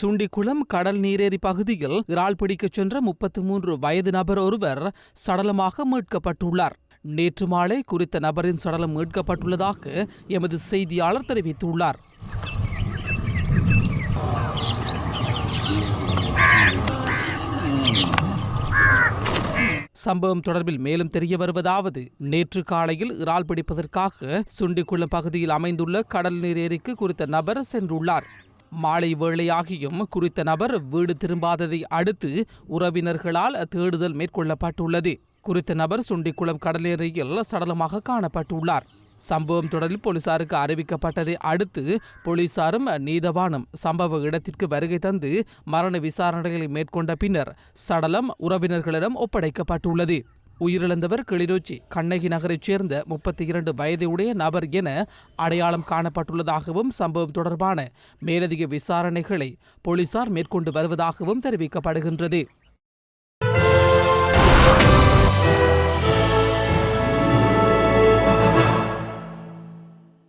சுண்டிக்குளம் கடல் நீரேரி பகுதியில் இறால் பிடிக்கச் சென்ற முப்பத்தி மூன்று வயது நபர் ஒருவர் சடலமாக மீட்கப்பட்டுள்ளார். நேற்று மாலை குறித்த நபரின் சடலம் மீட்கப்பட்டுள்ளதாக எமது செய்தியாளர் தெரிவித்துள்ளார். சம்பவம் தொடர்பில் மேலும் தெரிய வருவதாவது நேற்று காலையில் இறால் பிடிப்பதற்காக சுண்டிக்குளம் பகுதியில் அமைந்துள்ள கடல் நீர் ஏரிக்கு குறித்த நபர் சென்றுள்ளார். மாலை வேளையாகியும் குறித்த நபர் வீடு திரும்பாததை அடுத்து உறவினர்களால் தேடுதல் மேற்கொள்ளப்பட்டுள்ளது. குறித்த நபர் சுண்டிக்குளம் கடலேரியில் சடலமாக காணப்பட்டுள்ளார். சம்பவம் தொடரில் போலீசாருக்கு அறிவிக்கப்பட்டதை அடுத்து போலீசாரும் நீதவானும் சம்பவ இடத்திற்கு வருகை தந்து மரண விசாரணைகளை மேற்கொண்ட பின்னர் சடலம் உறவினர்களிடம் ஒப்படைக்கப்பட்டுள்ளது. உயிரிழந்தவர் கிளிநொச்சி கண்ணகி நகரைச் சேர்ந்த முப்பத்தி இரண்டு வயதுடைய நபர் என அடையாளம் காணப்பட்டுள்ளதாகவும் சம்பவம் தொடர்பான மேலதிக விசாரணைகளை போலீசார் மேற்கொண்டு வருவதாகவும் தெரிவிக்கப்படுகின்றது.